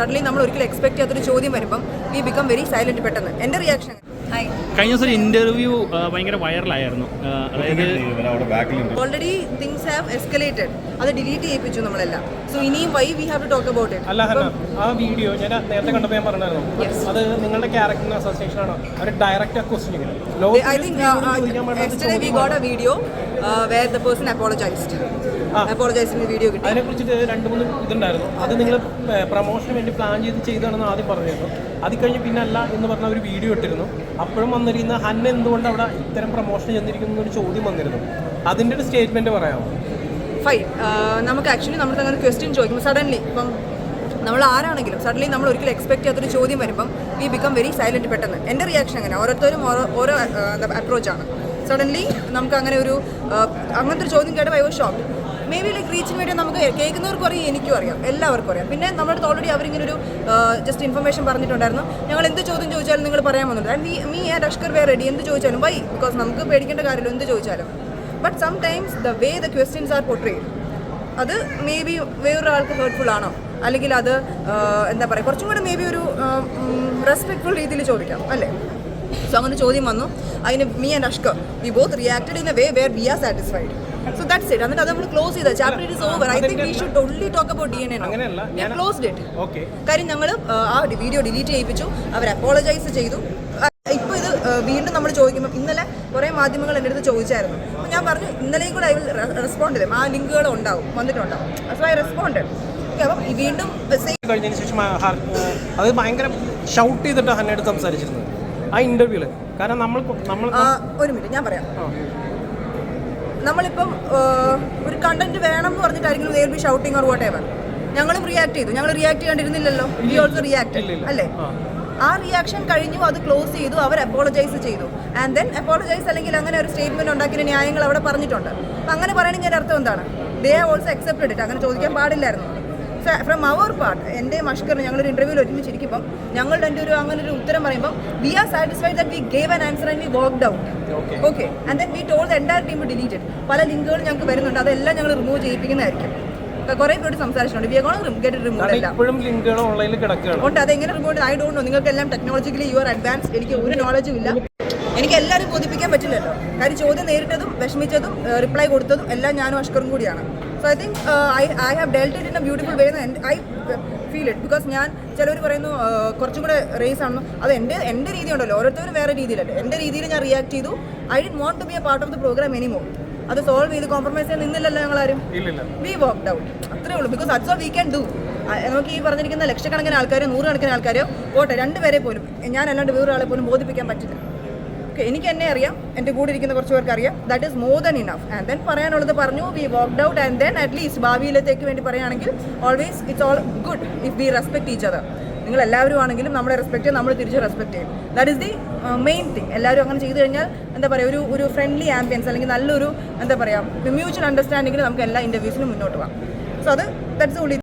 Suddenly നമ്മൾ ഒരിക്കലും expect ചെയ്യാത്തൊരു ചോദ്യം വരുമ്പം വി ബിക്കം വെരി സൈലന്റ് പെട്ടെന്ന്. എന്റെ റിയാക്ഷൻ കഴിഞ്ഞ ദിവസം ഇന്റർവ്യൂ ഭയങ്കര വൈറലായിരുന്നു അതായത് ഓൾറെഡി തിങ്സ് ഹാവ് എസ്കലേറ്റഡ് അത് ഡിലീറ്റ് ചെയ്യിപ്പിച്ചു നമ്മളെല്ലാം. സോ ഇനിയും why we have to talk about it അല്ല ഹന ആ വീഡിയോ ഞാൻ നേരത്തെ കണ്ടപ്പോൾ ഞാൻ പറഞ്ഞായിരുന്നു. അത് നിങ്ങളുടെ ക്യാരക്ടറിന് അസോസിയേഷൻ ആണോ? അവർ direct question I think we got a got a the uh, apologised the video കിട്ടി. അതിനെ കുറിച്ചിട്ട് രണ്ട് മൂന്ന് ഇതുണ്ടായിരുന്നു. അത് നിങ്ങൾ പ്രൊമോഷന് വേണ്ടി പ്ലാൻ ചെയ്ത് ചെയ്താണെന്ന് ആദ്യം പറഞ്ഞിരുന്നു. അത് കഴിഞ്ഞ് പിന്നെ അല്ല എന്ന് പറഞ്ഞ ഒരു വീഡിയോ ഇട്ടിരുന്നു. അപ്പോഴും വന്നിരിക്കുന്ന ഹന്ന എന്തുകൊണ്ട് അവിടെ ഇത്തരം പ്രൊമോഷൻ ചെന്നിരിക്കുന്നു എന്നൊരു ചോദ്യം വന്നിരുന്നു. അതിന്റെ ഒരു സ്റ്റേറ്റ്മെന്റ് പറയാമോ? ഫൈൻ നമുക്ക് ആക്ച്വലി നമ്മൾ അങ്ങനെ ക്വസ്റ്റ്യൻ ചോദിക്കുമ്പോൾ സഡൻലി ഇപ്പം നമ്മൾ ആരാണെങ്കിലും സഡൻലി നമ്മൾ ഒരിക്കലും എക്സ്പെക്ട് ചെയ്യാത്തൊരു ചോദ്യം വരുമ്പം വി ബിക്കം വെരി സൈലന്റ് പെട്ടെന്ന്. എന്റെ റിയാക്ഷൻ അങ്ങനെ ഓരോരുത്തരും ഓരോ ഓരോ അപ്രോച്ചാണ് സഡൻലി നമുക്ക് അങ്ങനെ ഒരു അങ്ങനത്തെ ഒരു ചോദ്യം കേട്ടപ്പോൾ I was shock maybe like റീച്ചിന് വേണ്ടി നമുക്ക് കേൾക്കുന്നവർക്കും അറിയാം എനിക്കും അറിയാം എല്ലാവർക്കും അറിയാം. പിന്നെ നമ്മുടെ ഓൾറെഡി അവരിങ്ങനെ ഒരു ജസ്റ്റ് ഇൻഫർമേഷൻ പറഞ്ഞിട്ടുണ്ടായിരുന്നു. ഞങ്ങൾ എന്ത് ചോദ്യം ചോദിച്ചാലും നിങ്ങൾ പറയാൻ വന്നിട്ടുണ്ട് and me and Ashkar we ready എന്ത് ചോദിച്ചാലും വൈ ബിക്കോസ് നമുക്ക് പേടിക്കേണ്ട കാര്യമില്ല എന്ത് ചോദിച്ചാലും. But sometimes the way the questions are portrayed അത് മേ ബി വേറൊരാൾക്ക് ഹേർട്ട്ഫുൾ ആണോ? അല്ലെങ്കിൽ അത് എന്താ പറയുക കുറച്ചും കൂടെ മേ ബി ഒരു റെസ്പെക്ട്ഫുൾ രീതിയിൽ ചോദിക്കാം അല്ലേ? സോ അങ്ങനെ ചോദ്യം വന്നു. അതിന് me and Ashkar we both reacted in a way where we are satisfied so that's it എന്നിട്ട് അത് നമ്മൾ ക്ലോസ് ചെയ്ത. Chapter it is over I think we should only talk about D N A അങ്ങനെയല്ല, ഞാൻ- closed it കാര്യം ഞങ്ങൾ ആ video delete ചെയ്യിപ്പിച്ചു. അവർ അപ്പോളജൈസ് ചെയ്തു. ഇപ്പോൾ ഇത് വീണ്ടും നമ്മൾ ചോദിക്കുമ്പോൾ ഇന്നലെ കുറേ മാധ്യമങ്ങൾ എന്റെ അടുത്ത് ചോദിച്ചായിരുന്നു. അപ്പോൾ ഞാൻ പറഞ്ഞു ഇന്നലെയും കൂടെ ഐ വിൽ റെസ്പോണ്ട് ചെയ്തു ആ ലിങ്കുകൾ ഉണ്ടാവും. വന്നിട്ടുണ്ടാവും. സോ ഐ റെസ്പോണ്ട് അപ്പം വീണ്ടും കഴിഞ്ഞതിന് ശേഷം അത് ഭയങ്കര ഷൗട്ട് ചെയ്തിട്ട് ഹന്നയോട് സംസാരിച്ചിരുന്നത്. ആ ഇന്റർവ്യൂൽ കാരണം നമ്മൾ നമ്മൾ ഒരു മിനിറ്റ് ഞാൻ പറയാം. നമ്മളിപ്പം ഒരു കണ്ടന്റ് വേണം എന്ന് പറഞ്ഞിട്ടായിരിക്കും they be shouting or whatever ഞങ്ങളും റിയാക്ട് ചെയ്തു. ഞങ്ങൾ റിയാക്ട് ചെയ്യാണ്ടിരുന്നില്ലല്ലോ വി ഓൾസോ റിയാക്ട് അല്ലേ? ആ. റിയാക്ഷൻ കഴിഞ്ഞു അത് ക്ലോസ് ചെയ്തു അവർ അപ്പോളജൈസ് ചെയ്തു. ആൻഡ് ദെൻ അപ്പോളജൈസ് അല്ലെങ്കിൽ അങ്ങനെ ഒരു സ്റ്റേറ്റ്മെന്റ് ഉണ്ടാക്കിയ ന്യായങ്ങൾ അവിടെ പറഞ്ഞിട്ടുണ്ട്. അപ്പം അങ്ങനെ പറയണമെങ്കിൽ അർത്ഥം എന്താണ്? ദേ ഓൾസോ അക്സെപ്റ്റഡ് ഇറ്റ് അങ്ങനെ ചോദിക്കാൻ പാടില്ലായിരുന്നു. ഫ്രം അവർ പാർട്ട് എന്റെ മഷ്കറിന് ഞങ്ങളൊരു ഇന്റർവ്യൂവിൽ ഒരുമിച്ചിരിക്കുമ്പം എന്റെ ഒരു അങ്ങനെ ഒരു ഉത്തരം പറയുമ്പോൾ we are satisfied that we gave an answer and we work out Okay. Okay and then we told the entire team deleted പല ലിങ്കുകൾ ഞങ്ങൾക്ക് വരുന്നുണ്ട്. അതെല്ലാം ഞങ്ങൾ റിമൂവ് ചെയ്യിപ്പിക്കുന്നതായിരിക്കും. കുറെ പേര് സംസാരിച്ചിട്ടുണ്ട്. We are gonna get remove എല്ലാം. ഇപ്പോഴും ലിങ്കുകൾ ഓൺലൈനിൽ കിടക്കുകയാണ്. ഉണ്ട്. അതെങ്ങനെ റിമൂവ് ഐ ഡോണ്ട് നോ നിങ്ങൾക്കെല്ലാം ടെക്നോളജിക്കലി യു ആർ അഡ്വാൻസ് എനിക്ക് ഒരു നോളജും ഇല്ല. എനിക്ക് എല്ലാവരും ബോധിപ്പിക്കാൻ പറ്റില്ലല്ലോ. കാര്യം ചോദ്യം നേരിട്ടതും വിഷമിച്ചതും റിപ്ലൈ കൊടുത്തതും എല്ലാം ഞാനും അഷ്കറും കൂടിയാണ്. So I think I I have dealt it in a beautiful way I feel it because ഞാൻ ചിലവർ പറയുന്നു ആ, കുറച്ചും കൂടെ റേസ് ആണെന്ന്. അത് എന്റെ എന്റെ രീതി ഉണ്ടല്ലോ ഓരോരുത്തരും വേറെ രീതിയിലല്ലേ. എന്റെ രീതിയിൽ ഞാൻ റിയാക്ട് ചെയ്തു. I didn't want to be a part of the program anymore അത് സോൾവ് ചെയ്ത് കോംപ്രമൈസ് ചെയ്യാൻ നിന്നില്ലല്ലോ ഞങ്ങളാരും? വി വർക്ക് ഔട്ട് അത്രേ ഉള്ളൂ. Because that's all we can do നമുക്ക് ഈ പറഞ്ഞിരിക്കുന്ന ലക്ഷക്കണക്കിന് ആൾക്കാരോ നൂറുകണക്കിന് ആൾക്കാരോ പോട്ടെ രണ്ടുപേരെ പോലും ഞാൻ അല്ലാണ്ട് വേറൊരാളെ പോലും ബോധിപ്പിക്കാൻ പറ്റില്ല. ഓക്കെ എനിക്ക് എന്നെ അറിയാം. എന്റെ കൂടെ ഇരിക്കുന്ന കുറച്ച് പേർക്ക് അറിയാം. That is more than enough and then പറയാനുള്ളത് പറഞ്ഞു we worked out and then at least ഭാവിയിലത്തേക്ക് വേണ്ടി പറയുകയാണെങ്കിൽ always it's all good if we respect each other നിങ്ങൾ എല്ലാവരും ആണെങ്കിലും നമ്മളെ റെസ്പെക്ട് ചെയ്യും നമ്മൾ തിരിച്ച് റെസ്പെക്ട് ചെയ്യും. That is the main thing എല്ലാവരും അങ്ങനെ ചെയ്തു കഴിഞ്ഞാൽ എന്താ പറയുക ഒരു ഒരു ഫ്രണ്ട്ലി ആംബിയൻസ് അല്ലെങ്കിൽ നല്ലൊരു എന്താ പറയുക മ്യൂച്വൽ അണ്ടർസ്റ്റാൻഡിങ്ങിൽ നമുക്ക് എല്ലാ ഇന്റർവ്യൂസിനും മുന്നോട്ട് പോകാം. സോ അത് ദാറ്റ്സ് ഓൺലി